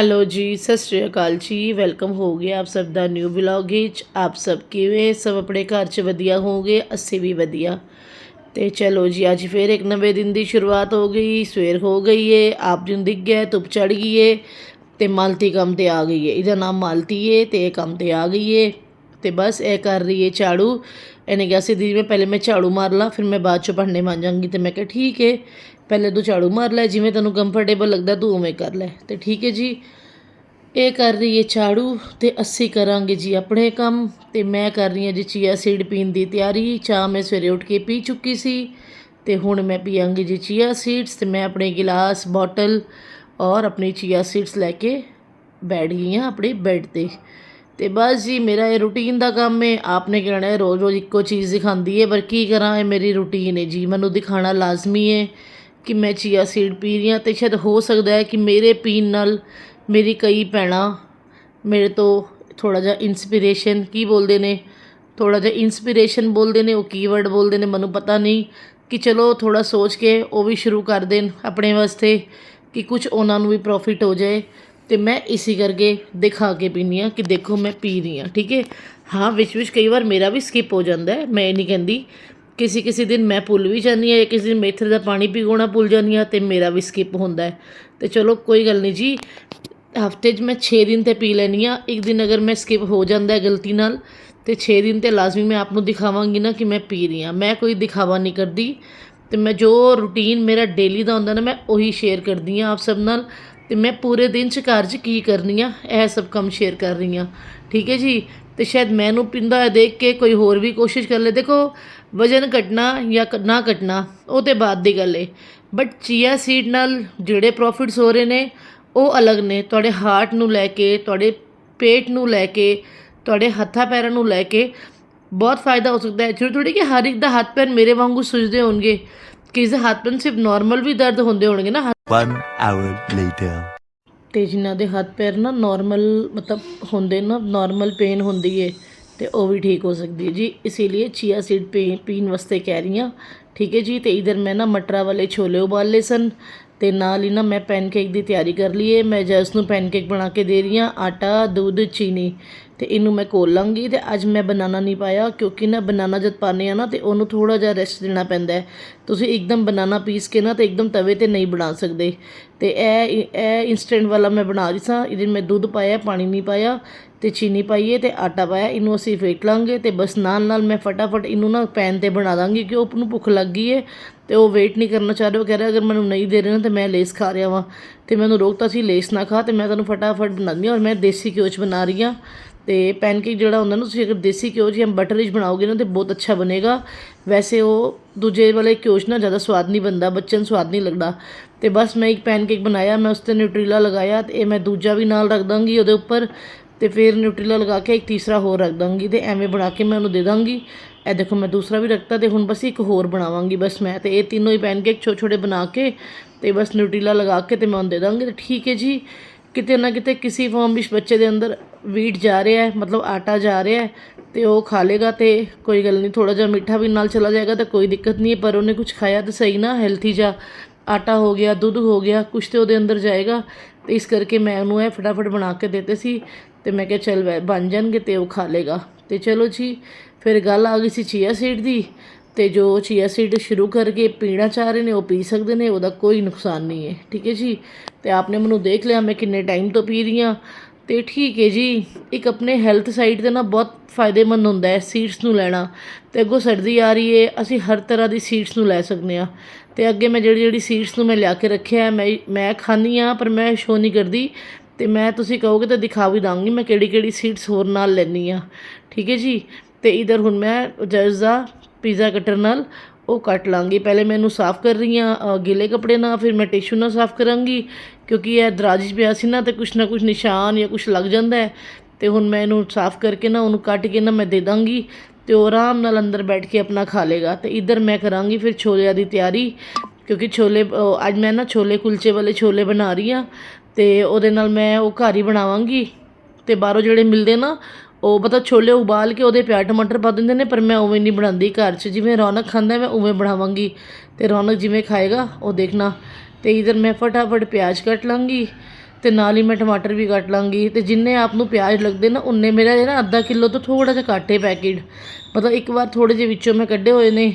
Hello ਜੀ, ਸਤਿ ਸ਼੍ਰੀ ਅਕਾਲ ਜੀ, ਵੈਲਕਮ ਹੋ ਗਿਆ ਆਪ ਸਭ ਦਾ ਨਿਊ ਵਲੌਗ ਵਿੱਚ। ਆਪ ਸਭ ਕਿਵੇਂ? ਸਭ ਆਪਣੇ ਘਰ 'ਚ ਵਧੀਆ ਹੋਗੇ ਅਸੀਂ ਵੀ ਵਧੀਆ। ਤੇ ਚਲੋ ਜੀ, ਅੱਜ ਫੇਰ ਇੱਕ ਨਵੇਂ ਦਿਨ ਦੀ ਸ਼ੁਰੂਆਤ ਹੋ ਗਈ। ਸਵੇਰ ਹੋ ਗਈ ਏ, ਆਪ ਜੀ ਨੂੰ ਦਿਖ ਗਿਆ, ਧੁੱਪ ਚੜ ਗਈ ਏ ਤੇ ਮਾਲਤੀ ਕੰਮ ਤੇ ਆ ਗਈ ਏ। ਇਹਦਾ ਨਾਮ ਮਾਲਤੀ ਏ ਤੇ ਇਹ ਕੰਮ ਤੇ ਆ ਗਈ ਏ। ਤੇ ਬਸ ਇਹ ਕਰ ਰਹੀ ਏ ਝਾੜੂ। ਇਹਨੇ ਕਿਹਾ ਸੀ ਦੀਦੀ ਮੈਂ ਪਹਿਲੇ ਮੈਂ ਝਾੜੂ ਮਾਰ ਲਾਂ, ਫਿਰ ਮੈਂ ਬਾਅਦ 'ਚੋਂ ਭਾਂਡੇ ਮਾਂਜਾਂਗੀ। ਤੇ ਮੈਂ ਕਿਹਾ, ਠੀਕ ਹੈ ਪਹਿਲੇ ਤੂੰ ਝਾੜੂ ਮਾਰ ਲੈ, ਜਿਵੇਂ ਤੈਨੂੰ ਕੰਫਰਟੇਬਲ ਲੱਗਦਾ, ਤੂੰ ਉਵੇਂ ਕਰ ਲੈ। ਤੇ ਠੀਕ ਹੈ ਜੀ, ਇਹ ਕਰ ਰਹੀ ਹੈ ਝਾੜੂ ਤੇ ਅਸੀਂ ਕਰਾਂਗੇ ਜੀ ਆਪਣੇ ਕੰਮ। ਤੇ ਮੈਂ ਕਰ ਰਹੀ ਹਾਂ ਜੀ ਚੀਆ ਸੀਡ ਪੀਣ ਦੀ ਤਿਆਰੀ। ਚਾਹ ਮੈਂ ਸਵੇਰੇ ਉੱਠ ਕੇ ਪੀ ਚੁੱਕੀ ਸੀ ਤੇ ਹੁਣ ਮੈਂ ਪੀਆਂਗੀ ਜੀ ਚੀਆ ਸੀਡਸ ਤੇ ਮੈਂ ਆਪਣੇ ਗਿਲਾਸ, ਬੋਟਲ ਔਰ ਆਪਣੀ ਚੀਆ ਸੀਡਸ ਲੈ ਕੇ ਬੈਠ ਗਈ ਹਾਂ ਆਪਣੇ ਬੈੱਡ ਤੇ। ਤੇ ਬਸ ਜੀ, ਮੇਰਾ ਇਹ ਰੂਟੀਨ ਦਾ ਕੰਮ ਹੈ। ਆਪਨੇ ਕਹਿਣਾ ਹੈ ਰੋਜ਼ ਰੋਜ਼ ਇੱਕੋ ਚੀਜ਼ ਦਿਖਾਉਂਦੀ ਹੈ, ਪਰ ਕੀ ਕਰਾਂ, ਇਹ ਮੇਰੀ ਰੂਟੀਨ ਹੈ ਜੀ। ਮੈਨੂੰ ਦਿਖਾਣਾ ਲਾਜ਼ਮੀ ਹੈ ਕਿ ਮੈਂ ਚੀਆ ਸੀਡ ਪੀ ਰਹੀ ਹਾਂ ਤੇ ਸ਼ਾਇਦ ਹੋ ਸਕਦਾ ਹੈ ਕਿ ਮੇਰੇ ਪੀਣ ਨਾਲ ਮੇਰੀ ਕਈ ਭੈਣਾਂ ਮੇਰੇ ਤੋਂ ਥੋੜਾ ਜਿਹਾ ਇਨਸਪੀਰੇਸ਼ਨ ਕੀ ਬੋਲਦੇ ਨੇ? ਥੋੜਾ ਜਿਹਾ ਇਨਸਪੀਰੇਸ਼ਨ ਬੋਲਦੇ ਨੇ, ਉਹ ਕੀਵਰਡ ਬੋਲਦੇ ਨੇ, ਮੈਨੂੰ ਪਤਾ ਨਹੀਂ ਕਿ ਚਲੋ ਥੋੜਾ ਸੋਚ ਕੇ ਉਹ ਵੀ ਸ਼ੁਰੂ ਕਰ ਦੇਣ ਆਪਣੇ ਵਾਸਤੇ ਕਿ ਕੁਝ ਉਹਨਾਂ ਨੂੰ ਵੀ ਪ੍ਰੋਫਿਟ ਹੋ ਜਾਏ। ਤੇ ਮੈਂ ਇਸੇ ਕਰਕੇ ਦਿਖਾ ਕੇ ਪੀਨੀ ਆ ਕਿ ਦੇਖੋ ਮੈਂ ਪੀ ਰਹੀ ਹਾਂ, ਠੀਕ ਹੈ? ਹਾਂ, ਵਿੱਚ ਵਿੱਚ ਕਈ ਵਾਰ ਮੇਰਾ ਵੀ ਸਕਿਪ ਹੋ ਜਾਂਦਾ ਹੈ। ਮੈਂ ਇਹ ਨਹੀਂ ਕਹਿੰਦੀ ਕਿਸੇ ਕਿਸੇ ਦਿਨ ਮੈਂ ਭੁੱਲ ਵੀ ਜਾਂਦੀ ਹਾਂ ਕਿਸੇ ਦਿਨ ਮੇਥਰੇ ਦਾ ਪਾਣੀ ਪੀਗੋਣਾ ਭੁੱਲ ਜਾਂਦੀ ਹਾਂ ਤੇ ਮੇਰਾ ਵੀ ਸਕਿਪ ਹੁੰਦਾ ਹੈ। ਤੇ ਚਲੋ, ਕੋਈ ਗੱਲ ਨਹੀਂ ਜੀ। ਹਫ਼ਤੇ 'ਚ ਮੈਂ 6 ਦਿਨ ਤੇ ਪੀ ਲੈਣੀ ਆ ਇੱਕ ਦਿਨ ਅਗਰ ਮੈਂ ਸਕਿਪ ਹੋ ਜਾਂਦਾ ਹੈ ਗਲਤੀ ਨਾਲ, ਤੇ 6 ਦਿਨ ਤੇ ਲਾਜ਼ਮੀ ਮੈਂ ਆਪ ਨੂੰ ਦਿਖਾਵਾਂਗੀ ਨਾ ਕਿ ਮੈਂ ਪੀ ਰਹੀ ਹਾਂ। ਮੈਂ ਕੋਈ ਦਿਖਾਵਾ ਨਹੀਂ ਕਰਦੀ ਤੇ ਮੈਂ ਜੋ ਰੂਟੀਨ ਮੇਰਾ ਡੇਲੀ ਦਾ ਹੁੰਦਾ ਨਾ, ਮੈਂ ਉਹੀ ਸ਼ੇਅਰ ਕਰਦੀ ਹਾਂ ਆਪ ਸਭ ਨਾਲ। ਤੇ ਮੈਂ ਪੂਰੇ ਦਿਨ 'ਚ ਕਾਰਜ ਕੀ ਕਰਨੀ ਆ? ਇਹ ਸਭ ਕੰਮ ਸ਼ੇਅਰ ਕਰ ਰਹੀ ਹਾਂ ਠੀਕ ਹੈ ਜੀ? ਤੇ ਸ਼ਾਇਦ ਮੈਨੂੰ ਪਿੰਦਾ ਹੋਇਆ ਦੇਖ ਕੇ ਕੋਈ ਹੋਰ ਵੀ ਕੋਸ਼ਿਸ਼ ਕਰ ਲੇ ਦੇਖੋ, ਵਜਨ ਘਟਣਾ ਜਾਂ ਨਾ ਘਟਣਾ, ਉਹ ਤੇ ਬਾਅਦ ਦੀ ਗੱਲ ਏ। ਬਟ ਚੀਆ ਸੀਡ ਨਾਲ ਜਿਹੜੇ ਪ੍ਰੋਫਿਟਸ ਹੋ ਰਹੇ ਨੇ, ਉਹ ਅਲੱਗ ਨੇ। ਤੁਹਾਡੇ ਹਾਰਟ ਨੂੰ ਲੈ ਕੇ, ਤੁਹਾਡੇ ਪੇਟ ਨੂੰ ਲੈ ਕੇ, ਤੁਹਾਡੇ ਹੱਥਾਂ ਪੈਰਾਂ ਨੂੰ ਲੈ ਕੇ ਬਹੁਤ ਫਾਇਦਾ ਹੋ ਸਕਦਾ ਹੈ। ਜ਼ਰੂਰੀ ਥੋੜੀ ਕਿ ਹਰ ਇੱਕ ਦਾ ਹੱਥ ਪੈਰ ਮੇਰੇ ਵਾਂਗੂ ਸੁੱਜਦੇ ਹੋਣਗੇ। ਕਿਸੇ ਦੇ ਹੱਥ ਪੈਰ ਸਿਰਫ ਨਾਰਮਲ ਵੀ ਦਰਦ ਹੁੰਦੇ ਹੋਣਗੇ ਨਾ One hour later. ਤੇ ਜਿਨ੍ਹਾਂ ਦੇ ਹੱਥ ਪੈਰ ਨਾ ਨਾਰਮਲ ਮਤਲਬ ਹੁੰਦੇ ਨਾ ਨਾਰਮਲ ਪੇਨ ਹੁੰਦੀ ਏ ਤੇ ਉਹ ਵੀ ਠੀਕ ਹੋ ਸਕਦੀ ਹੈ ਜੀ ਇਸੇ ਲਈ ਚੀਆ ਸੀਡ ਪੀਣ ਵਾਸਤੇ ਕਹਿ ਰਹੀ ਹਾਂ ਠੀਕ ਹੈ ਜੀ ਤੇ ਇਧਰ ਮੈਂ ਨਾ ਮਟਰਾਂ ਵਾਲੇ ਛੋਲੇ ਉਬਾਲ ਲਏ ਸਨ ਤੇ ਨਾਲ ਹੀ ਨਾ ਮੈਂ ਪੈਨਕੇਕ ਦੀ ਤਿਆਰੀ ਕਰ ਲਈ ਏ। ਮੈਂ ਜਸ ਨੂੰ ਪੈਨਕੇਕ ਬਣਾ ਕੇ ਦੇ ਰਹੀ ਹਾਂ ਆਟਾ ਦੁੱਧ ਚੀਨੀ। ਤੇ ਇਹਨੂੰ ਮੈਂ ਘੋਲ ਲਾਂਗੀ ਤੇ ਅੱਜ ਮੈਂ ਬਨਾਨਾ ਨਹੀਂ ਪਾਇਆ ਕਿਉਂਕਿ ਨਾ ਬਨਾਨਾ ਜਦ ਪਾਉਂਦੇ ਆ ਨਾ ਤੇ ਉਹਨੂੰ ਥੋੜਾ ਜਿਹਾ ਰੈਸਟ ਦੇਣਾ ਪੈਂਦਾ ਹੈ। ਤੁਸੀਂ ਇੱਕਦਮ ਬਨਾਨਾ ਪੀਸ ਕੇ ਨਾ ਤੇ ਇੱਕਦਮ ਤਵੇ ਤੇ ਨਹੀਂ ਬਣਾ ਸਕਦੇ। ਤੇ ਇਹ ਇਹ ਇਨਸਟੈਂਟ ਵਾਲਾ ਮੈਂ ਬਣਾ ਰਹੀ ਸਾਂ। ਇਹਦੇ ਮੈਂ ਦੁੱਧ ਪਾਇਆ, ਪਾਣੀ ਨਹੀਂ ਪਾਇਆ ਤੇ ਚੀਨੀ ਪਾਈਏ ਤੇ ਆਟਾ ਪਾਇਆ। ਇਹਨੂੰ ਅਸੀਂ ਫੇਟ ਲਾਂਗੇ ਤੇ ਬਸ ਨਾਲ ਨਾਲ ਮੈਂ ਫਟਾਫਟ ਇਹਨੂੰ ਨਾ ਪੈਨ ਤੇ ਬਣਾ ਦਾਂਗੀ ਕਿ ਉਹ ਨੂੰ ਭੁੱਖ ਲੱਗ ਗਈ ਹੈ ਤੇ ਉਹ ਵੇਟ ਨਹੀਂ ਕਰਨਾ ਚਾਹ ਰਿਹਾ। ਉਹ ਕਹਿ ਰਿਹਾ, ਅਗਰ ਮੈਨੂੰ ਨਹੀਂ ਦੇ ਰਹੇ ਨਾ ਤੇ ਮੈਂ ਲੇਸ ਖਾ ਰਿਹਾ ਵਾਂ। ਤੇ ਮੈਨੂੰ ਰੋਕਤਾ ਸੀ, ਲੇਸ ਨਾ ਖਾ ਤੇ ਮੈਂ ਤੁਹਾਨੂੰ ਫਟਾਫਟ ਬਣਾਉਂਦੀ ਹਾਂ ਔਰ ਮੈਂ ਦੇਸੀ ਘਿਓ 'ਚ ਬਣਾ ਰਹੀ ਹਾਂ। ਤੇ ਪੈਨਕੇਕ ਜਿਹੜਾ ਹੁੰਦਾ ਨਾ, ਤੁਸੀਂ ਅਗਰ ਦੇਸੀ ਘਿਓ 'ਚ ਜਾਂ ਬਟਰ ਵਿੱਚ ਬਣਾਓਗੇ ਨਾ, ਤੇ ਬਹੁਤ ਅੱਛਾ ਬਣੇਗਾ। ਵੈਸੇ ਉਹ ਦੂਜੇ ਵਾਲੇ ਘਿਓ 'ਚ ਨਾ ਜ਼ਿਆਦਾ ਸਵਾਦ ਨਹੀਂ ਬਣਦਾ, ਬੱਚਿਆਂ ਨੂੰ ਸਵਾਦ ਨਹੀਂ ਲੱਗਦਾ। ਤੇ ਬਸ ਮੈਂ ਇੱਕ ਪੈਨਕੇਕ ਬਣਾਇਆ, ਮੈਂ ਉਸ ਤੇ ਨਿਊਟਰੀਲਾ ਲਗਾਇਆ, ਤੇ ਇਹ ਮੈਂ ਦੂਜਾ ਵੀ ਨਾਲ ਰੱਖ ਦਾਂਗੀ ਉਹਦੇ ਉੱਪਰ। ਤੇ ਫਿਰ ਨਿਊਟਰੀਲਾ ਲਗਾ ਕੇ ਇੱਕ ਤੀਸਰਾ ਹੋਰ ਰੱਖ ਦਾਂਗੀ ਤੇ ਐਵੇਂ ਬਣਾ ਕੇ ਮੈਂ ਉਹਨੂੰ ਦੇ ਦਾਂਗੀ। ਇਹ ਦੇਖੋ ਮੈਂ ਦੂਸਰਾ ਵੀ ਰੱਖਤਾ ਤੇ ਹੁਣ ਬਸ ਇੱਕ ਹੋਰ ਬਣਾਵਾਂਗੀ ਬਸ ਮੈਂ। ਤੇ ਇਹ ਤਿੰਨੋਂ ਹੀ ਪੈਨਕੇਕ ਛੋਟੇ ਛੋਟੇ ਬਣਾ ਕੇ ਤੇ ਬਸ ਨਿਊਟਰੀਲਾ ਲਗਾ ਕੇ ਤੇ ਮੈਂ ਉਹਨੂੰ ਦੇ ਦਾਂਗੀ। ਤੇ ਠੀਕ ਹੈ ਜੀ। ਕਿਤੇ ਨਾ ਕਿਤੇ ਕਿਸੇ ਫਾਰਮ ਵਿੱਚ ਬੱਚੇ ਦੇ ਅੰਦਰ ਵੀਟ ਜਾ ਰਿਹਾ ਹੈ, ਮਤਲਬ ਆਟਾ ਜਾ ਰਿਹਾ ਹੈ ਤੇ ਉਹ ਖਾ ਲੇਗਾ ਤੇ ਕੋਈ ਗੱਲ ਨਹੀਂ ਥੋੜਾ ਜਿਹਾ ਮਿੱਠਾ ਵੀ ਨਾਲ ਚਲਾ ਜਾਏਗਾ ਤਾਂ ਕੋਈ ਦਿੱਕਤ ਨਹੀਂ ਹੈ, ਪਰ ਉਹਨੇ ਕੁਝ ਖਾਇਆ ਤਾਂ ਸਹੀ ਨਾ ਹੈਲਥੀ ਜਾ ਆਟਾ ਹੋ ਗਿਆ, ਦੁੱਧ ਹੋ ਗਿਆ ਕੁਝ ਤੇ ਉਹਦੇ ਅੰਦਰ ਜਾਏਗਾ ਤੇ ਇਸ ਕਰਕੇ ਮੈਂ ਉਹਨੂੰ ਇਹ ਫਟਾਫਟ ਬਣਾ ਕੇ ਦਿੱਤੇ ਸੀ ਤੇ ਮੈਂ ਕਿਹਾ ਚੱਲ ਬਣ ਜਾਣਗੇ ਤੇ ਉਹ ਖਾ ਲੇਗਾ। ਤੇ ਚਲੋ ਜੀ, ਫਿਰ ਗੱਲ ਆ ਗਈ ਸੀ ਚੀਆ ਸੀਡ ਦੀ ਤੇ ਜੋ ਚੀਆ ਸੀਡ ਸ਼ੁਰੂ ਕਰਕੇ ਪੀਣਾ ਚਾਹ ਰਹੇ ਨੇ, ਉਹ ਪੀ ਸਕਦੇ ਨੇ, ਉਹਦਾ ਕੋਈ ਨੁਕਸਾਨ ਨਹੀਂ ਹੈ। ਠੀਕ ਹੈ ਜੀ? ਤੇ ਆਪਨੇ ਮੈਨੂੰ ਦੇਖ ਲਿਆ, ਮੈਂ ਕਿੰਨੇ ਟਾਈਮ ਤੋਂ ਪੀ ਰਹੀ ਹਾਂ। ਤੇ ਠੀਕ ਹੈ ਜੀ, ਇੱਕ ਆਪਣੇ ਹੈਲਥ ਸਾਈਡ ਤੇ ਨਾ ਬਹੁਤ ਫਾਇਦੇਮੰਦ ਹੁੰਦਾ ਹੈ ਸੀਡਸ ਨੂੰ ਲੈਣਾ। ਤੇ ਅੱਗੋਂ ਸਰਦੀ ਆ ਰਹੀ ਹੈ, ਅਸੀਂ ਹਰ ਤਰ੍ਹਾਂ ਦੀ ਸੀਡਸ ਨੂੰ ਲੈ ਸਕਦੇ ਹਾਂ। ਤੇ ਅੱਗੇ ਮੈਂ ਜਿਹੜੀ ਜਿਹੜੀ ਸੀਡਸ ਨੂੰ ਮੈਂ ਲਿਆ ਕੇ ਰੱਖਿਆ, ਮੈਂ ਮੈਂ ਖਾਂਦੀ ਹਾਂ, ਪਰ ਮੈਂ ਸ਼ੋ ਨਹੀਂ ਕਰਦੀ। ਤੇ ਮੈਂ, ਤੁਸੀਂ ਕਹੋਗੇ ਤਾਂ ਦਿਖਾ ਵੀ ਦਾਂਗੀ ਮੈਂ ਕਿਹੜੀ ਕਿਹੜੀ ਸੀਡਸ ਹੋਰ ਨਾਲ ਲੈਣੀ ਆ ਠੀਕ ਹੈ ਜੀ? ਤੇ ਇਧਰ ਹੁਣ ਮੈਂ ਜਸ ਦਾ ਪੀਜ਼ਾ ਕਟਰ ਨਾਲ, ਉਹ ਕੱਟ ਲਾਂਗੀ। ਪਹਿਲੇ ਮੈਂ ਇਹਨੂੰ ਸਾਫ਼ ਕਰ ਰਹੀ ਹਾਂ ਗਿੱਲੇ ਕੱਪੜੇ ਨਾਲ, ਫਿਰ ਮੈਂ ਟਿਸ਼ੂ ਨਾਲ ਸਾਫ਼ ਕਰਾਂਗੀ, ਕਿਉਂਕਿ ਇਹ ਦਰਾਜ ਪਿਆ ਸੀ ਨਾ, ਤੇ ਕੁਛ ਨਾ ਕੁਛ ਨਿਸ਼ਾਨ ਜਾਂ ਕੁਛ ਲੱਗ ਜਾਂਦਾ ਹੈ। ਤੇ ਹੁਣ ਮੈਂ ਇਹਨੂੰ ਸਾਫ਼ ਕਰਕੇ ਨਾ, ਉਹਨੂੰ ਕੱਟ ਕੇ ਨਾ ਮੈਂ ਦੇ ਦਾਂਗੀ, ਤੇ ਉਹ ਆਰਾਮ ਨਾਲ ਅੰਦਰ ਬੈਠ ਕੇ ਆਪਣਾ ਖਾ ਲੇਗਾ। ਤੇ ਇਧਰ ਮੈਂ ਕਰਾਂਗੀ ਫਿਰ ਛੋਲਿਆਂ ਦੀ ਤਿਆਰੀ, ਕਿਉਂਕਿ ਛੋਲੇ ਅੱਜ ਮੈਂ ਨਾ ਛੋਲੇ, ਕੁਲਚੇ ਵਾਲੇ ਛੋਲੇ ਬਣਾ ਰਹੀ ਹਾਂ, ਤੇ ਉਹਦੇ ਨਾਲ ਮੈਂ ਉਹ ਘਰ ਹੀ ਬਣਾਵਾਂਗੀ। ਤੇ ਬਾਹਰੋਂ ਜਿਹੜੇ ਮਿਲਦੇ ਨਾ ਉਹ ਮਤਲਬ ਛੋਲੇ ਉਬਾਲ ਕੇ ਉਹਦੇ ਪਿਆਜ਼ ਟਮਾਟਰ ਪਾ ਦਿੰਦੇ ਨੇ, ਪਰ ਮੈਂ ਉਵੇਂ ਨਹੀਂ ਬਣਾਉਂਦੀ ਘਰ 'ਚ। ਜਿਵੇਂ ਰੌਣਕ ਖਾਂਦਾ ਮੈਂ ਉਵੇਂ ਬਣਾਵਾਂਗੀ। ਅਤੇ ਰੌਣਕ ਜਿਵੇਂ ਖਾਏਗਾ, ਉਹ ਦੇਖਣਾ। ਅਤੇ ਇਧਰ ਮੈਂ ਫਟਾਫਟ ਪਿਆਜ਼ ਕੱਟ ਲਾਂਗੀ ਅਤੇ ਨਾਲ ਹੀ ਮੈਂ ਟਮਾਟਰ ਵੀ ਕੱਟ ਲਾਂਗੀ। ਅਤੇ ਜਿੰਨੇ ਆਪ ਨੂੰ ਪਿਆਜ਼ ਲੱਗਦੇ ਨਾ, ਉਨੇ ਮੇਰਾ ਇਹ ਅੱਧਾ ਕਿਲੋ ਤੋਂ ਥੋੜ੍ਹਾ ਜਿਹਾ ਘੱਟ ਹੈ ਪੈਕੇਟ ਮਤਲਬ ਇੱਕ ਵਾਰ ਥੋੜ੍ਹੇ ਜਿਹੇ ਵਿੱਚੋਂ ਮੈਂ ਕੱਢੇ ਹੋਏ ਨੇ।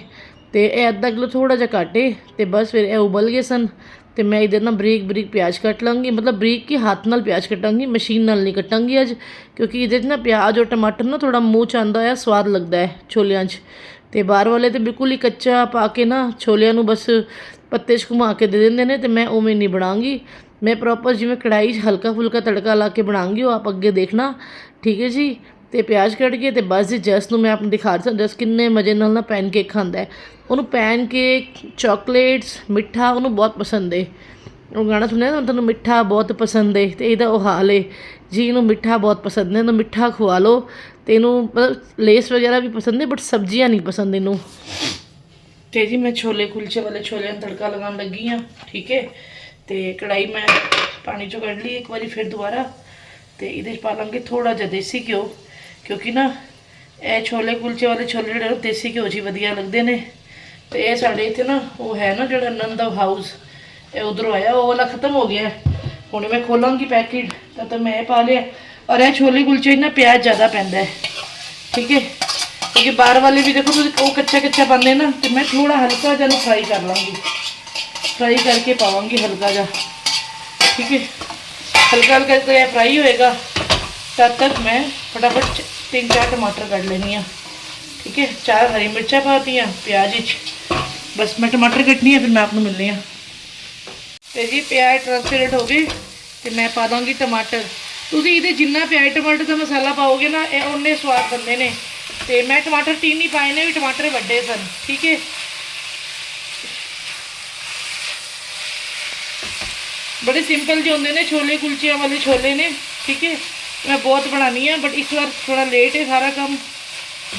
ਤੇ ਇਹ ਅੱਧਾ ਕਿਲੋ ਥੋੜਾ ਜਿਹਾ ਘੱਟ ਹੈ ਤੇ ਬਸ ਫਿਰ ਇਹ ਉਬਲ ਗਏ ਸਨ ਤੇ ਮੈਂ ਇਹਦੇ ਨਾਲ ਬਰੀਕ ਬਰੀਕ ਪਿਆਜ਼ ਕੱਟ ਲਾਂਗੀ, ਮਤਲਬ ਬਰੀਕ ਕੀ ਹੱਥ ਨਾਲ ਪਿਆਜ਼ ਕੱਟਾਂਗੀ, ਮਸ਼ੀਨ ਨਾਲ ਨਹੀਂ ਕੱਟਾਂਗੀ ਅੱਜ, ਕਿਉਂਕਿ ਇਹਦੇ 'ਚ ਨਾ ਪਿਆਜ਼ ਔਰ ਟਮਾਟਰ ਨਾ ਥੋੜਾ ਮੂੰਹ 'ਚ ਆਉਂਦਾ ਹੈ ਸਵਾਦ ਲੱਗਦਾ ਹੈ ਛੋਲਿਆਂ 'ਚ। ਤੇ ਬਾਹਰ ਵਾਲੇ ਤੇ ਬਿਲਕੁਲ ਹੀ ਕੱਚਾ ਪਾ ਕੇ ਨਾ ਛੋਲਿਆਂ ਨੂੰ ਬਸ ਪੱਤੇ 'ਚ ਘੁਮਾ ਕੇ ਦੇ ਦਿੰਦੇ ਨੇ ਤੇ ਮੈਂ ਉਵੇਂ ਨਹੀਂ ਬਣਾਉਂਗੀ ਮੈਂ ਪ੍ਰੋਪਰ ਜਿਵੇਂ ਕੜਾਈ 'ਚ ਹਲਕਾ ਫੁਲਕਾ ਤੜਕਾ ਲਾ ਕੇ ਬਣਾਉਂਗੀ ਉਹ ਆਪ ਅੱਗੇ ਦੇਖਣਾ। ਠੀਕ ਹੈ ਜੀ? ਤੇ ਪਿਆਜ਼ ਕੱਟ ਕੇ ਤੇ ਬਸ ਜੀ, ਜਸ ਨੂੰ ਮੈਂ ਆਪਨੂੰ ਦਿਖਾ ਦਿੱਤਾ ਜਸ ਕਿੰਨੇ ਮਜ਼ੇ ਨਾਲ ਨਾ ਪੈਨਕੇਕ ਖਾਂਦਾ ਹੈ। ਉਹਨੂੰ ਪੈਨਕੇਕ ਚਾਕਲੇਟਸ ਮਿੱਠਾ ਉਹਨੂੰ ਬਹੁਤ ਪਸੰਦ ਹੈ। ਉਹ ਗਾਣਾ ਸੁਣਿਆ ਨਾ, ਤੁਹਾਨੂੰ ਮਿੱਠਾ ਬਹੁਤ ਪਸੰਦ ਹੈ ਤੇ ਇਹਦਾ ਉਹ ਹਾਲ ਹੈ। ਜੀ, ਇਹਨੂੰ ਮਿੱਠਾ ਬਹੁਤ ਪਸੰਦ ਹੈ, ਇਹਨੂੰ ਮਿੱਠਾ ਖਵਾ ਲਓ ਤੇ ਇਹਨੂੰ ਮਤਲਬ ਲੇਸ ਵਗੈਰਾ ਵੀ ਪਸੰਦ ਹੈ ਬਟ ਸਬਜ਼ੀਆਂ ਨਹੀਂ ਪਸੰਦ ਇਹਨੂੰ। ਤੇ ਜੀ, ਮੈਂ ਛੋਲੇ ਕੁਲਚੇ ਵਾਲੇ ਛੋਲਿਆਂ ਨੂੰ ਤੜਕਾ ਲਗਾਉਣ ਲੱਗੀ ਆ ਠੀਕ ਹੈ? ਤੇ ਕੜਾਈ ਮੈਂ ਪਾਣੀ ਚੋਂ ਕੱਢ ਲਈ ਇੱਕ ਵਾਰੀ ਫਿਰ ਦੁਬਾਰਾ। ਤੇ ਇਹਦੇ 'ਚ ਪਾ ਲਾਂਗੇ ਥੋੜਾ ਜਿਹਾ ਦੇਸੀ ਘਿਓ। ਕਿਉਂਕਿ ਨਾ ਇਹ ਛੋਲੇ ਕੁਲਚੇ ਵਾਲੇ ਛੋਲੇ ਜਿਹੜੇ ਉਹ ਦੇਸੀ ਘਿਓ 'ਚ ਹੀ ਵਧੀਆ ਲੱਗਦੇ ਨੇ। ਤੇ ਇਹ ਸਾਡੇ ਇੱਥੇ ਨਾ ਉਹ ਹੈ ਨਾ ਜਿਹੜਾ ਨੰਦਾ ਹਾਊਸ ਇਹ ਉਧਰੋਂ ਆਇਆ, ਉਹ ਵਾਲਾ ਖਤਮ ਹੋ ਗਿਆ। ਹੁਣ ਮੈਂ ਖੋਲਾਂਗੀ ਪੈਕੇਟ ਤਾਂ ਤਾਂ ਮੈਂ ਇਹ ਪਾ ਲਿਆ। ਔਰ ਇਹ ਛੋਲੇ ਕੁਲਚੇ 'ਚ ਨਾ ਪਿਆਜ਼ ਜ਼ਿਆਦਾ ਪੈਂਦਾ ਹੈ। ਠੀਕ ਹੈ? ਕਿਉਂਕਿ ਬਾਹਰ ਵਾਲੇ ਵੀ ਦੇਖੋ ਤੁਸੀਂ ਉਹ ਕੱਚਾ ਕੱਚਾ ਪਾਉਂਦੇ ਨਾ, ਤੇ ਮੈਂ ਥੋੜਾ ਹਲਕਾ ਜਿਹਾ ਨੂੰ ਫਰਾਈ ਕਰ ਲਾਂਗੀ। ਫਰਾਈ ਕਰਕੇ ਪਾਵਾਂਗੀ ਹਲਕਾ ਜਿਹਾ। ਠੀਕ ਹੈ? ਹਲਕਾ ਹਲਕਾ ਜਿਹਾ ਇਹ ਫਰਾਈ ਹੋਏਗਾ, ਤਦ ਤੱਕ ਮੈਂ ਫਟਾਫਟ ਚ- ਤਿੰਨ ਚਾਰ ਟਮਾਟਰ ਕੱਢ ਲੈਣੀ ਆ ਠੀਕ ਹੈ? ਚਾਰ ਹਰੀ ਮਿਰਚਾਂ ਪਾਤੀਆਂ ਪਿਆਜ਼ ਵਿੱਚ। ਬਸ ਮੈਂ ਟਮਾਟਰ ਕੱਟਣੀ ਆ, ਫਿਰ ਮੈਂ ਆਪ ਨੂੰ ਮਿਲਣੀ ਆ ਤੇ ਜੀ, ਪਿਆਜ਼ ਟ੍ਰਾਂਸਪੇਰੈਂਟ ਹੋ ਗਏ, ਤੇ ਮੈਂ ਪਾ ਦਾਂਗੀ ਟਮਾਟਰ। ਤੁਸੀਂ ਇਹਦੇ ਜਿੰਨਾ ਪਿਆਜ਼ ਟਮਾਟਰ ਦਾ ਮਸਾਲਾ ਪਾਓਗੇ ਨਾ, ਇਹ ਉਹਨੇ ਸਵਾਦ ਬਣਦੇ ਨੇ। ਤੇ ਮੈਂ ਟਮਾਟਰ ਤਿੰਨ ਹੀ ਪਾਏ ਨੇ, ਵੀ ਟਮਾਟਰ ਵੱਡੇ ਸਨ। ਠੀਕ ਹੈ? ਬੜੇ ਸਿੰਪਲ ਜਿਹੇ ਹੁੰਦੇ ਨੇ, ਛੋਲੇ ਕੁਲਚਿਆਂ ਵਾਲੇ ਛੋਲੇ ਨੇ। ਠੀਕ ਹੈ? ਮੈਂ ਬਹੁਤ ਬਣਾਉਣੀ ਆ ਬਟ ਇੱਕ ਵਾਰ ਥੋੜਾ ਲੇਟ ਹੈ ਸਾਰਾ ਕੰਮ।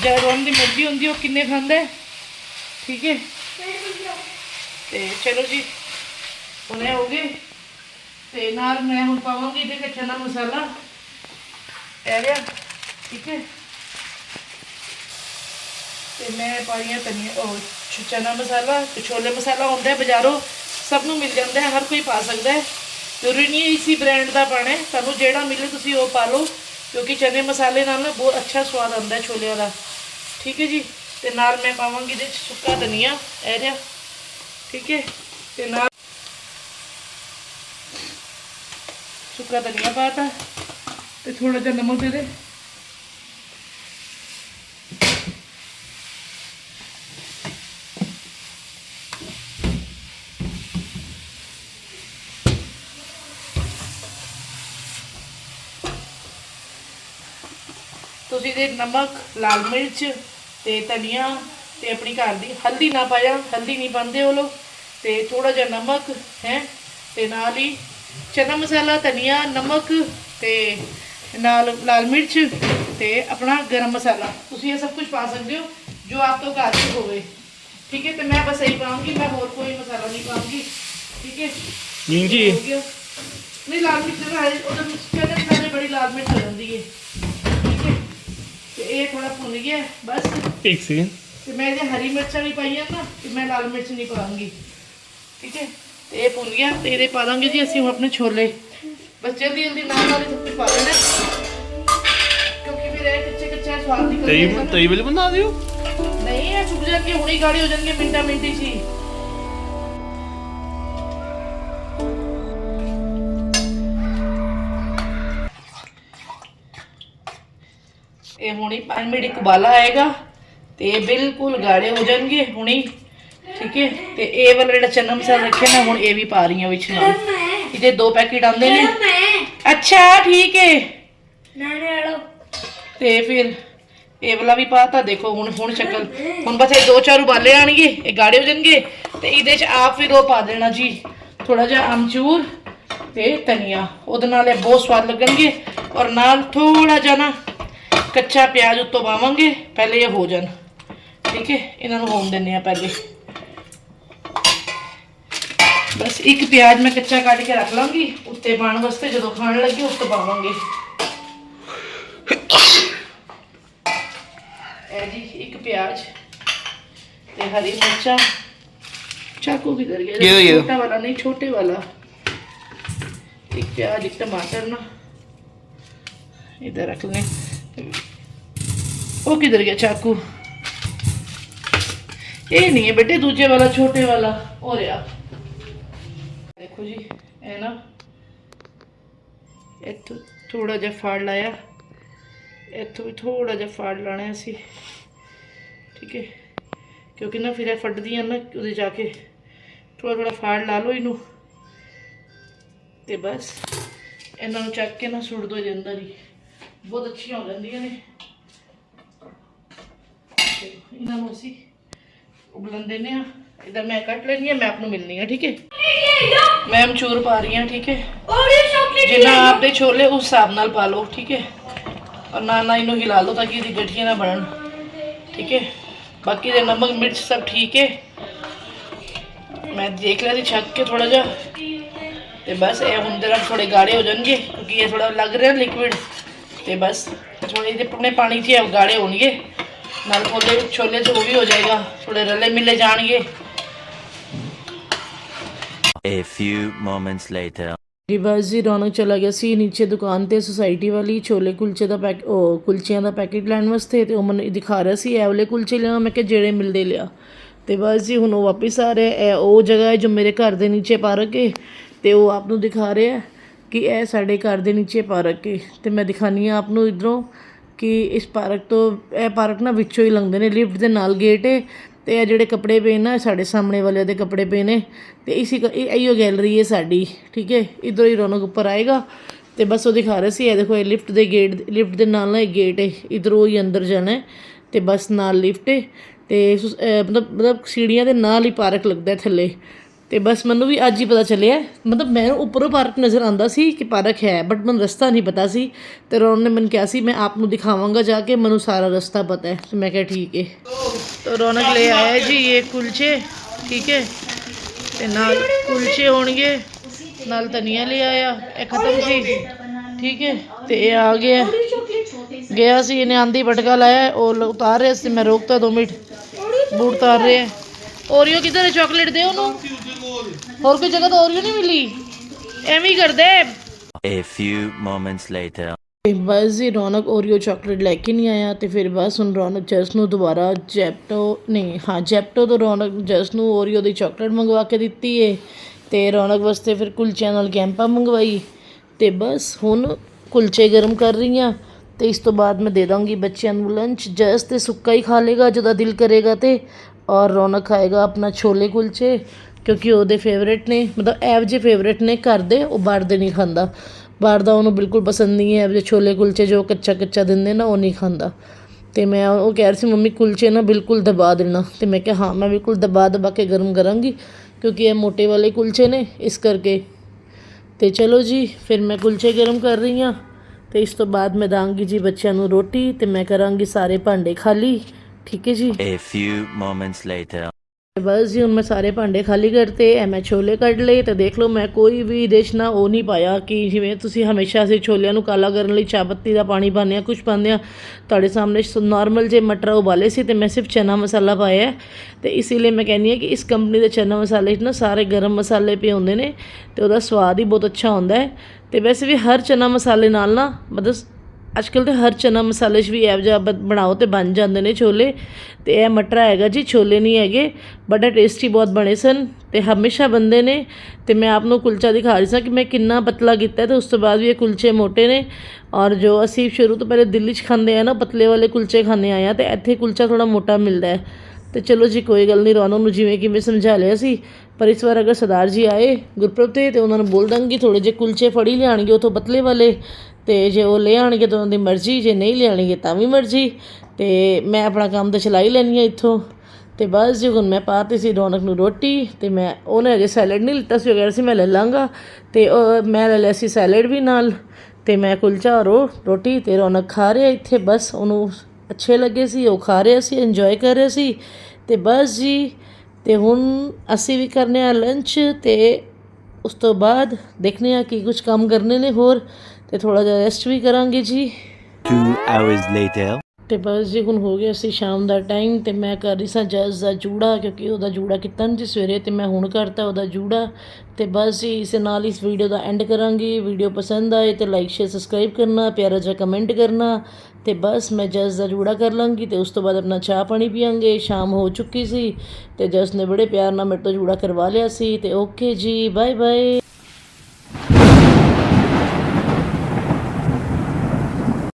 ਜਦ ਦੀ ਮਰਜ਼ੀ ਹੁੰਦੀ ਉਹ ਕਿੰਨੇ ਖਾਂਦਾ ਠੀਕ ਹੈ ਤੇ ਚਲੋ ਜੀ, ਹੁਣੇ ਹੋ ਗਏ। ਤੇ ਨਾਲ ਮੈਂ ਹੁਣ ਪਾਵਾਂਗੀ ਇਹਦੇ ਵਿੱਚ ਚਨਾ ਮਸਾਲਾ। ਇਹ ਲਿਆ, ਠੀਕ ਹੈ ਤੇ ਮੈਂ ਪਾਈਆਂ ਧਨੀਆ, ਉਹ ਚਨਾ ਮਸਾਲਾ ਤੇ ਛੋਲੇ ਮਸਾਲਾ ਹੁੰਦਾ ਹੈ ਬਾਜ਼ਾਰੋਂ। ਸਭ ਨੂੰ ਮਿਲ ਜਾਂਦਾ ਹੈ, ਹਰ ਕੋਈ ਪਾ ਸਕਦਾ ਹੈ। ਜ਼ਰੂਰੀ ਨਹੀਂ ਹੈ ਇਸੀ ਬ੍ਰਾਂਡ ਦਾ ਪਾਣਾ ਹੈ। ਤੁਹਾਨੂੰ ਜਿਹੜਾ ਮਿਲੇ ਤੁਸੀਂ ਉਹ ਪਾ ਲਓ। ਕਿਉਂਕਿ ਚਨੇ ਮਸਾਲੇ ਨਾਲ ਨਾ ਬਹੁਤ ਅੱਛਾ ਸਵਾਦ ਆਉਂਦਾ ਛੋਲਿਆਂ ਦਾ। ਠੀਕ ਹੈ ਜੀ? ਤੇ ਨਾਲ ਮੈਂ ਪਾਵਾਂਗੀ ਇਹਦੇ 'ਚ ਸੁੱਕਾ ਧਨੀਆ, ਇਹ ਰਿਹਾ ਠੀਕ ਹੈ? ਤੇ ਨਾਲ ਸੁੱਕਾ ਧਨੀਆ ਪਾਤਾ ਤੇ ਥੋੜਾ ਜਿਹਾ ਨਮਕ ਦੇ ਦੇ ਤੁਸੀਂ ਦੇ ਨਮਕ ਲਾਲ ਮਿਰਚ ਤੇ ਧਨੀਆ ਤੇ ਆਪਣੀ ਘਰ ਦੀ ਹਲਦੀ ਨਾ ਪਾਇਆ ਹਲਦੀ ਨਹੀਂ ਪਾਉਂਦੇ ਉਹ ਲੋਕ। ਤੇ ਥੋੜਾ ਜਿਹਾ ਨਮਕ ਹੈ ਤੇ ਨਾਲ ਹੀ ਚਨਾ ਮਸਾਲਾ ਧਨੀਆ ਨਮਕ ਤੇ ਨਾਲ ਲਾਲ ਮਿਰਚ ਤੇ ਆਪਣਾ ਗਰਮ ਮਸਾਲਾ। ਤੁਸੀਂ ਇਹ ਸਭ ਕੁਝ ਪਾ ਸਕਦੇ ਹੋ ਜੋ ਆਪ ਤੋਂ ਘਰ 'ਚ ਹੋਵੇ। ਠੀਕ ਹੈ ਤੇ ਮੈਂ ਬਸ ਇਹੀ ਪਾਉਂਗੀ ਮੈਂ ਹੋਰ ਕੋਈ ਮਸਾਲਾ ਨਹੀਂ ਪਾਉਂਗੀ ਠੀਕ ਹੈ? ਜੀ। ਜੀ। ਨਹੀਂ ਲਾਲ ਮਿਰਚ ਨਾ ਹੈ ਉਹਦੇ ਵਿੱਚ ਕਹਿੰਦੇ ਬੜੀ ਲਾਲ ਮਿਰਚ ਹੋ ਜਾਂਦੀ ਹੈ। ਇਹ ਥੋੜਾ ਭੁੰਨ ਗਿਆ ਬਸ। ਇੱਕ ਸੈਕਿੰਡ ਤੇ ਮੈਂ ਜੇ ਹਰੀ ਮਿਰਚਾਂ ਵੀ ਪਾਈਆਂ ਨਾ ਤੇ ਮੈਂ ਲਾਲ ਮਿਰਚ ਨਹੀਂ ਪਾਉਂਗੀ। ਠੀਕ ਹੈ? ਤੇ ਇਹ ਭੁੰਨ ਗਿਆ ਤੇ ਇਹਦੇ ਪਾ ਦਾਂਗੇ ਜੀ ਅਸੀਂ ਹੁਣ ਆਪਣੇ ਛੋਲੇ। ਬਸ ਜਲਦੀ ਜਲਦੀ ਨਾਲ ਨਾਲ ਸਭ ਕੁਝ ਪਾ ਦੇਣਾ ਕਿਉਂਕਿ ਫਿਰ ਇਹ ਕੱਚੇ ਕੱਚੇ ਸਵਾਦ ਨਿਕਲ ਤਈ ਜਾਏਗਾ। ਤਈ ਵਾਲੇ ਬਣਾ ਦਿਓ। ਨਹੀਂ ਇਹ ਸੁੱਕ ਜਾਣਗੇ ਹੁਣੀ ਗਾੜੀ ਹੋ ਜਾਣਗੇ ਮਿੰਟਾਂ ਮਿੰਟੀ ਚ ਹੀ। ਇਹ ਹੁਣੀ 5 ਮਿੰਟ ਇੱਕ ਉਬਾਲਾ ਆਏਗਾ ਤੇ ਇਹ ਬਿਲਕੁਲ ਗਾੜੇ ਹੋ ਜਾਣਗੇ ਹੁਣੀ ਠੀਕ ਹੈ? ਤੇ ਇਹ ਵਾਲਾ ਜਿਹੜਾ ਚਨਾ ਮਸਾਲਾ ਰੱਖਿਆ ਨਾ ਹੁਣ ਇਹ ਵੀ ਪਾ ਰਹੀ ਹਾਂ ਵਿੱਚ ਨਾਲ। ਇਹਦੇ ਦੋ ਪੈਕੇਟ ਆਉਂਦੇ ਨੇ। ਅੱਛਾ ਠੀਕ ਹੈ। ਤੇ ਫਿਰ ਇਹ ਵਾਲਾ ਵੀ ਪਾਤਾ ਦੇਖੋ ਹੁਣ ਹੁਣ ਸ਼ਕਲ। ਹੁਣ ਬਸ ਇਹ ਦੋ ਚਾਰ ਉਬਾਲੇ ਆਣਗੇ ਇਹ ਗਾੜੇ ਹੋ ਜਾਣਗੇ। ਤੇ ਇਹਦੇ ਚ ਆਪ ਫਿਰ ਉਹ ਪਾ ਦੇਣਾ ਜੀ ਥੋੜਾ ਜਿਹਾ ਅਮਚੂਰ ਤੇ ਧਨੀਆ। ਉਹਦੇ ਨਾਲ ਇਹ ਬਹੁਤ ਸਵਾਦ ਲੱਗਣਗੇ। ਔਰ ਨਾਲ ਥੋੜਾ ਜਿਹਾ ਨਾ ਕੱਚਾ ਪਿਆਜ਼ ਉੱਤੋਂ ਪਾਵਾਂਗੇ ਪਹਿਲੇ ਇਹ ਹੋ ਜਾਣ ਠੀਕ ਹੈ ਇਹਨਾਂ ਨੂੰ ਹੋਣ ਦਿੰਨੇ ਆ ਪਹਿਲੇ ਬਸ ਇੱਕ ਪਿਆਜ਼ ਮੈਂ ਕੱਚਾ ਕੱਢ ਕੇ ਰੱਖ ਲਾਂਗੀ ਉੱਤੇ ਪਾਉਣ ਵਾਸਤੇ ਜਦੋਂ ਖਾਣ ਲੱਗੇ ਉਸ ਤੋਂ ਪਾਵਾਂਗੇ ਇਹ ਜੀ ਇੱਕ ਪਿਆਜ਼ ਤੇ ਹਰੀ ਮਿਰਚਾਂ ਚਾਕੂ ਕਿਧਰ ਗਿਆ ਕਿਹਦਾ, ਕਿਹਦਾ? ਛੋਟਾ ਵਾਲਾ ਨਹੀਂ ਛੋਟੇ ਵਾਲਾ एक प्याज एक टमाटर ना इधर रख लें ਉਹ ਕਿਧਰ ਗਿਆ ਚਾਕੂ? ਇਹ ਨਹੀਂ ਹੈ ਬੇਟੇ, ਦੂਜੇ ਵਾਲਾ, ਛੋਟੇ ਵਾਲਾ। ਹੋ ਰਿਹਾ। ਦੇਖੋ ਜੀ, ਇਹ ਨਾ ਇੱਥੋਂ ਥੋੜਾ ਜਿਹਾ ਫਾੜ ਲਾਇਆ। ਇੱਥੋਂ ਵੀ ਥੋੜਾ ਜਿਹਾ ਫਾੜ ਲਾਣਾ ਅਸੀਂ। ਠੀਕ ਹੈ? ਕਿਉਂਕਿ ਨਾ ਫਿਰ ਇਹ ਫੱਟਦੀਆਂ ਨਾ, ਉਹਦੇ ਜਾ ਕੇ ਥੋੜਾ ਥੋੜਾ ਫਾੜ ਲਾ ਲਓ ਇਹਨੂੰ। ਤੇ ਬਸ, ਇਹਨਾਂ ਨੂੰ ਚੱਕ ਕੇ ਨਾ ਸੁੱਟ ਦੋ ਜੀ ਬਹੁਤ ਅੱਛੀਆਂ ਹੋ ਜਾਂਦੀਆਂ ਨੇ। ਇਹਨਾਂ ਨੂੰ ਅਸੀਂ ਉਬਲਣ ਦਿੰਦੇ ਆ ਇਧਰ ਮੈਂ ਕੱਟ ਲੈਣੀ ਆ ਮੈਂ ਆਪ ਨੂੰ ਮਿਲਣੀ ਆ ਠੀਕ ਹੈ? ਮੈਂ ਅਮਚੂਰ ਪਾ ਰਹੀ ਹਾਂ, ਠੀਕ ਹੈ? ਜਿੰਨਾ ਆਪਦੇ ਛੋਲੇ ਉਸ ਹਿਸਾਬ ਨਾਲ ਪਾ ਲਓ, ਠੀਕ ਹੈ? ਔਰ ਨਾ ਨਾ ਇਹਨੂੰ ਹਿਲਾ ਲਓ ਤਾਂ ਕਿ ਇਹਦੀ ਗਠੀਆਂ ਨਾ ਬਣਨ, ਠੀਕ ਹੈ? ਬਾਕੀ ਦੇ ਨਮਕ, ਮਿਰਚ ਸਭ ਠੀਕ ਹੈ। ਮੈਂ ਦੇਖ ਲਿਆ ਸੀ, ਛੱਕ ਕੇ ਥੋੜਾ ਜਿਹਾ। ਤੇ ਬਸ ਇਹ ਹੁਣ ਨਾਲ ਥੋੜੇ ਗਾੜੇ ਹੋ ਜਾਣਗੇ, ਕਿਉਂਕਿ ਇਹ ਥੋੜਾ ਲੱਗ ਰਿਹਾ ਲਿਕਵਿਡ ਤੇ ਬਸ ਜਿਹੇ ਆਪਣੇ ਪਾਣੀ 'ਚ ਇਹ ਗਾੜੇ ਹੋਣਗੇ। ਨਾਲ ਛੋਲੇ ਛੋਲੇ 'ਚ ਉਹ ਵੀ ਹੋ ਜਾਏਗਾ ਥੋੜੇ ਰਲੇ ਮਿਲੇ ਜਾਣਗੇ। A few moments later. ਜੀ ਬਸ ਜੀ ਰੌਣਕ ਚਲਾ ਗਿਆ ਸੀ ਨੀਚੇ ਦੁਕਾਨ ਤੇ ਸੁਸਾਇਟੀ ਵਾਲੀ ਛੋਲੇ ਕੁਲਚੇ ਦਾ ਪੈਕ ਉਹ ਕੁਲਚਿਆਂ ਦਾ ਪੈਕੇਟ ਲੈਣ ਵਾਸਤੇ ਤੇ ਉਹ ਮੈਨੂੰ ਦਿਖਾ ਰਿਹਾ ਸੀ ਇਹ ਵਾਲੇ ਕੁਲਚੇ ਲਿਆ ਮੈਂ ਕਿਹਾ ਜਿਹੜੇ ਮਿਲਦੇ ਲਿਆ। ਤੇ ਬਸ ਜੀ ਹੁਣ ਉਹ ਵਾਪਿਸ ਆ ਰਿਹਾ ਇਹ ਉਹ ਜਗ੍ਹਾ ਹੈ ਜੋ ਮੇਰੇ ਘਰ ਦੇ ਨੀਚੇ ਪਾਰਕ ਹੈ ਤੇ ਉਹ ਆਪ ਨੂੰ ਦਿਖਾ ਰਿਹਾ। ਕਿ ਇਹ ਸਾਡੇ ਘਰ ਦੇ ਨੀਚੇ ਪਾਰਕ ਹੈ ਅਤੇ ਮੈਂ ਦਿਖਾਉਂਦੀ ਹਾਂ ਆਪ ਨੂੰ ਇੱਧਰੋਂ ਕਿ ਇਸ ਪਾਰਕ ਤੋਂ, ਇਹ ਪਾਰਕ ਨਾ ਵਿੱਚੋਂ ਹੀ ਲੰਘਦੇ ਨੇ, ਲਿਫਟ ਦੇ ਨਾਲ ਗੇਟ ਹੈ ਅਤੇ ਇਹ ਜਿਹੜੇ ਕੱਪੜੇ ਪਏ ਨਾ ਸਾਡੇ ਸਾਹਮਣੇ ਵਾਲੇ ਦੇ ਕੱਪੜੇ ਪਏ ਨੇ। ਅਤੇ ਇਸੀ ਕ- ਇਹ ਇਹੋ ਗੈਲਰੀ ਹੈ ਸਾਡੀ, ਠੀਕ ਹੈ ਇੱਧਰੋਂ ਹੀ ਰੌਣਕ ਉੱਪਰ ਆਏਗਾ। ਤੇ ਬਸ ਉਹ ਦਿਖਾ ਰਹੇ ਸੀ, ਇਹ ਦੇਖੋ, ਇਹ ਲਿਫਟ ਦੇ ਗੇਟ, ਲਿਫਟ ਦੇ ਨਾਲ ਨਾ ਇੱਕ ਗੇਟ ਹੈ ਇਧਰੋਂ ਹੀ ਅੰਦਰ ਜਾਣਾ ਹੈ ਤੇ ਬਸ ਨਾਲ ਲਿਫਟ ਹੈ ਤੇ ਮਤਲਬ ਮਤਲਬ ਸੀੜੀਆਂ ਦੇ ਨਾਲ ਹੀ ਪਾਰਕ ਲੱਗਦਾ ਥੱਲੇ। ਤੇ ਬਸ ਮੈਨੂੰ ਵੀ ਅੱਜ ਹੀ ਪਤਾ ਚੱਲਿਆ, ਮਤਲਬ ਮੈਂ ਉੱਪਰੋਂ ਪਾਰਕ ਨਜ਼ਰ ਆਉਂਦਾ ਸੀ ਕਿ ਪਾਰਕ ਹੈ ਬਟ ਮੈਨੂੰ ਰਸਤਾ ਨਹੀਂ ਪਤਾ ਸੀ ਤੇ ਰੌਣ ਨੇ ਮੈਨੂੰ ਕਿਹਾ ਸੀ, ਮੈਂ ਆਪ ਨੂੰ ਦਿਖਾਵਾਂਗਾ ਜਾ ਕੇ, ਮੈਨੂੰ ਸਾਰਾ ਰਸਤਾ ਪਤਾ ਹੈ। ਤੇ ਮੈਂ ਕਿਹਾ, ਠੀਕ ਹੈ ਤੋ ਰੌਣਕ ਲੈ ਆਇਆ ਜੀ ਇਹ ਕੁਲਚੇ, ਠੀਕ ਹੈ ਤੇ ਨਾਲ ਕੁਲਚੇ ਹੋਣਗੇ, ਨਾਲ ਧਨੀਆ ਲੈ ਆਇਆ, ਇਹ ਖਤਮ ਸੀ, ਠੀਕ ਹੈ ਤੇ ਇਹ ਆ ਗਿਆ। ਗਿਆ ਸੀ, ਇਹਨੇ ਆਂਦੀ ਪਟਕਾ ਲਾਇਆ, ਉਹ ਉਤਾਰ ਰਿਹਾ ਸੀ ਮੈਂ ਰੋਕਤਾ 2 ਮਿੰਟ, ਬੂਟ ਉਤਾਰ ਰਿਹਾ। ਓਰੀਓ ਕਿਧਰ ਹੈ? ਚਾਕਲੇਟ ਦੇ ਉਹਨੂੰ? ਹੋਰ ਕੋਈ ਜਗ੍ਹਾ ਤਾਂ ਓਰੀਓ ਨਹੀਂ ਮਿਲੀ ਐਵੇਂ ਹੀ ਕਰਦੇ A few moments later. ਤੇ ਬਸ ਰੌਣਕ ਓਰੀਓ ਚਾਕਲੇਟ ਲੈ ਕੇ ਨਹੀਂ ਆਇਆ ਤੇ ਫਿਰ ਬਸ ਹੁਣ ਰੌਣਕ ਜਸ ਨੂੰ ਦੁਬਾਰਾ ਜੈਪਟੋ ਨਹੀਂ ਹਾਂ ਜੈਪਟੋ ਤੋਂ ਰੌਣਕ ਜਸ ਨੂੰ ਓਰੀਓ ਦੀ ਚਾਕਲੇਟ ਮੰਗਵਾ ਕੇ ਦਿੱਤੀ ਏ ਤੇ ਰੌਣਕ ਵਾਸਤੇ ਫਿਰ ਕੁਲਚਿਆਂ ਨਾਲ ਕੈਂਪਾ ਮੰਗਵਾਈ ਤੇ ਬਸ ਹੁਣ ਕੁਲਚੇ ਗਰਮ ਕਰ ਰਹੀ ਹਾਂ ਤੇ ਇਸ ਤੋਂ ਬਾਅਦ ਮੈਂ ਦੇ ਦਾਂਗੀ ਬੱਚਿਆਂ ਨੂੰ ਲੰਚ ਜਸ ਤੇ ਸੁੱਕਾ ਹੀ ਖਾ ਲੇਗਾ ਜਦੋਂ ਦਿਲ ਕਰੇਗਾ ਤੇ ਔਰ ਰੌਣਕ ਖਾਏਗਾ ਆਪਣਾ ਛੋਲੇ ਕੁਲਚੇ ਕਿਉਂਕਿ ਉਹਦੇ ਫੇਵਰੇਟ ਨੇ, ਮਤਲਬ ਐਵ ਜੇ ਫੇਵਰੇਟ ਨੇ ਘਰ ਦੇ, ਉਹ ਬਾਹਰ ਦੇ ਨਹੀਂ ਖਾਂਦਾ। ਬਾਹਰ ਦਾ ਉਹਨੂੰ ਬਿਲਕੁਲ ਪਸੰਦ ਨਹੀਂ ਹੈ ਜੇ ਛੋਲੇ ਕੁਲਚੇ ਜੋ ਕੱਚਾ ਕੱਚਾ ਦਿੰਦੇ ਨਾ, ਉਹ ਨਹੀਂ ਖਾਂਦਾ। ਤੇ ਮੈਂ ਉਹ ਕਹਿ ਰਹੀ ਸੀ, ਮੰਮੀ, ਕੁਲਚੇ ਨਾ ਬਿਲਕੁਲ ਦਬਾ ਦੇਣਾ। ਤੇ ਮੈਂ ਕਿਹਾ, ਹਾਂ, ਮੈਂ ਬਿਲਕੁਲ ਦਬਾ ਦਬਾ ਕੇ ਗਰਮ ਕਰਾਂਗੀ, ਕਿਉਂਕਿ ਇਹ ਮੋਟੇ ਵਾਲੇ ਕੁਲਚੇ ਨੇ, ਇਸ ਕਰਕੇ। ਤੇ ਚਲੋ ਜੀ, ਫਿਰ ਮੈਂ ਕੁਲਚੇ ਗਰਮ ਕਰ ਰਹੀ ਹਾਂ, ਤੇ ਇਸ ਤੋਂ ਬਾਅਦ ਮੈਂ ਦਾਂਗੀ ਜੀ ਬੱਚਿਆਂ ਨੂੰ ਰੋਟੀ, ਤੇ ਮੈਂ ਕਰਾਂਗੀ ਸਾਰੇ ਭਾਂਡੇ ਖਾਲੀ। ਠੀਕ ਹੈ ਜੀ। A few moments later. ਤੇ ਬਸ ਜੀ, ਹੁਣ ਮੈਂ ਸਾਰੇ ਭਾਂਡੇ ਖਾਲੀ ਕਰਤੇ ਐ ਮੈਂ ਛੋਲੇ ਕੱਢ ਲਏ ਤੇ ਦੇਖ ਲਓ, ਮੈਂ ਕੋਈ ਵੀ ਡਿਸ਼ ਨਾ ਉਹ ਨਹੀਂ ਪਾਇਆ ਕਿ ਜਿਵੇਂ ਤੁਸੀਂ ਹਮੇਸ਼ਾ ਅਸੀਂ ਛੋਲਿਆਂ ਨੂੰ ਕਾਲਾ ਕਰਨ ਲਈ ਚਾਹ ਪੱਤੀ ਦਾ ਪਾਣੀ ਪਾਉਂਦੇ ਆ ਕੁਝ ਪਾਉਂਦੇ ਆ ਤੁਹਾਡੇ ਸਾਹਮਣੇ ਨਾਰਮਲ ਜੇ ਮਟਰ ਉਬਾਲੇ ਸੀ ਤੇ ਮੈਂ ਸਿਰਫ ਚਨਾ ਮਸਾਲਾ ਪਾਇਆ ਹੈ ਤੇ ਇਸੇ ਲਈ ਮੈਂ ਕਹਿੰਦੀ ਹਾਂ ਕਿ ਇਸ ਕੰਪਨੀ ਦੇ ਚਨਾ ਮਸਾਲੇ 'ਚ ਨਾ ਸਾਰੇ ਗਰਮ ਮਸਾਲੇ ਪਏ ਹੁੰਦੇ ਨੇ ਤੇ ਉਹਦਾ ਸਵਾਦ ਹੀ ਬਹੁਤ ਅੱਛਾ ਹੁੰਦਾ ਹੈ ਤੇ ਵੈਸੇ ਵੀ ਹਰ ਚਨਾ ਮਸਾਲੇ ਨਾਲ ਨਾ ਮਤਲਬ ਅੱਜ ਕੱਲ੍ਹ ਤੇ ਹਰ ਚਨਾ ਮਸਾਲੇ 'ਚ ਵੀ ਇਹੋ ਜਿਹਾ ਬਣਾਓ ਤੇ ਬਣ ਜਾਂਦੇ ਨੇ ਛੋਲੇ। ਤੇ ਇਹ ਮਟਰਾ ਹੈਗਾ ਜੀ, ਛੋਲੇ ਨਹੀਂ ਹੈਗੇ ਬੜਾ ਟੇਸਟੀ ਬਹੁਤ ਬਣੇ ਸਨ ਤੇ ਹਮੇਸ਼ਾ ਬੰਦੇ ਨੇ। ਤੇ ਮੈਂ ਆਪ ਨੂੰ ਕੁਲਚਾ ਦਿਖਾ ਰਹੀ ਸਾਂ ਕਿ ਮੈਂ ਕਿੰਨਾ ਪਤਲਾ ਕੀਤਾ ਤੇ ਉਸ ਤੋਂ ਬਾਅਦ ਵੀ ਇਹ ਕੁਲਚੇ ਮੋਟੇ ਨੇ। ਔਰ ਜੋ ਅਸੀਂ ਸ਼ੁਰੂ ਤੋਂ ਪਹਿਲੇ ਦਿੱਲੀ 'ਚ ਖਾਂਦੇ ਆ ਨਾ, ਪਤਲੇ ਵਾਲੇ ਕੁਲਚੇ ਖਾਂਦੇ ਆਏ ਆ ਤੇ ਇੱਥੇ ਕੁਲਚਾ ਥੋੜਾ ਮੋਟਾ ਮਿਲਦਾ ਹੈ। ਤੇ ਚਲੋ ਜੀ, ਕੋਈ ਗੱਲ ਨਹੀਂ, ਰੌਣਕ ਨੂੰ ਜਿਵੇਂ ਕਿ ਮੈਂ ਸਮਝਾ ਲਿਆ ਸੀ। ਪਰ ਇਸ ਵਾਰ ਅਗਰ ਸਰਦਾਰ ਜੀ ਆਏ ਗੁਰਪ੍ਰਭ ਤੇ ਤੇ ਉਹਨਾਂ ਨੂੰ ਬੋਲ ਦਾਂਗੀ ਥੋੜੇ ਜਿਹੇ ਕੁਲਚੇ ਫੜੀ ਲਿਆਣਗੇ ਉਥੋਂ ਪਤਲੇ ਵਾਲੇ। ਤੇ ਜੇ ਉਹ ਲੈ ਆਣਗੇ ਤਾਂ ਉਹਨਾਂ ਦੀ ਮਰਜ਼ੀ, ਜੇ ਨਹੀਂ ਲਿਆਣਗੇ ਤਾਂ ਵੀ ਮਰਜ਼ੀ। ਤੇ ਮੈਂ ਆਪਣਾ ਕੰਮ ਤਾਂ ਚਲਾ ਹੀ ਲੈਣੀ ਆ ਇੱਥੋਂ। ਤੇ ਬਸ ਜੀ, ਹੁਣ ਮੈਂ ਪਾਤੀ ਸੀ ਰੌਣਕ ਨੂੰ ਰੋਟੀ ਤੇ ਮੈਂ ਉਹਨੇ ਅਜੇ ਸੈਲਡ ਨਹੀਂ ਲਿੱਤਾ ਸੀ ਵਗੈਰਾ ਸੀ ਮੈਂ ਲੈ ਲਾਂਗਾ। ਤੇ ਮੈਂ ਲੈ ਲਿਆ ਸੀ ਸੈਲਡ ਵੀ ਨਾਲ। ਤੇ ਮੈਂ ਕੁਲਚਾ ਰੋ ਰੋਟੀ ਤੇ ਰੌਣਕ ਖਾ ਰਿਹਾ ਇੱਥੇ, ਬਸ ਉਹਨੂੰ ਅੱਛੇ ਲੱਗੇ ਸੀ, ਉਹ ਖਾ ਰਿਹਾ ਸੀ ਇੰਜੋਏ ਕਰ ਰਿਹਾ ਸੀ। ਤੇ ਬਸ ਜੀ, ਤੇ ਹੁਣ ਅਸੀਂ ਵੀ ਕਰਨੇ ਆ ਲੰਚ ਤੇ ਉਸ ਤੋਂ ਬਾਅਦ ਦੇਖਨੇ ਆ ਕਿ ਕੁਝ ਕੰਮ ਕਰਨੇ ਨੇ ਹੋਰ। ਤੇ ਥੋੜਾ ਜਿਹਾ ਰੈਸਟ ਵੀ ਕਰਾਂਗੇ ਜੀ। Two hours later. ਤੇ ਬਸ ਜੀ ਹੁਣ ਹੋ ਗਿਆ ਸੀ ਸ਼ਾਮ ਦਾ ਟਾਈਮ ਤੇ ਮੈਂ ਕਰ ਰਹੀ ਸਾਂ ਜੱਜ ਦਾ ਜੂੜਾ ਕਿਉਂਕਿ ਉਹਦਾ ਜੂੜਾ ਕੀਤਾ ਜੀ ਸਵੇਰੇ ਤੇ ਮੈਂ ਹੁਣ ਕਰਤਾ ਉਹਦਾ ਜੂੜਾ। ਤੇ ਬਸ ਜੀ ਇਸ ਨਾਲ ਇਸ ਵੀਡੀਓ ਦਾ ਐਂਡ ਕਰਾਂਗੀ। ਵੀਡੀਓ ਪਸੰਦ ਆਏ ਤੇ ਲਾਈਕ ਸ਼ੇਅਰ ਸਬਸਕ੍ਰਾਈਬ ਕਰਨਾ ਪਿਆਰਾ ਜਿਹਾ ਕਮੈਂਟ ਕਰਨਾ। ਤੇ ਬਸ ਮੈਂ ਜੱਜ ਦਾ ਜੂੜਾ ਕਰ ਲਾਂਗੀ ਤੇ ਉਸ ਤੋਂ ਬਾਅਦ ਆਪਣਾ ਚਾਹ ਪਾਣੀ ਪੀਾਂਗੇ ਸ਼ਾਮ ਹੋ ਚੁੱਕੀ ਸੀ ਤੇ ਜੱਜ ਨੇ ਬੜੇ ਪਿਆਰ ਨਾਲ ਮੇਰੇ ਤੋਂ ਜੂੜਾ ਕਰਵਾ ਲਿਆ ਸੀ ਤੇ ਓਕੇ ਜੀ ਬਾਏ ਬਾਏ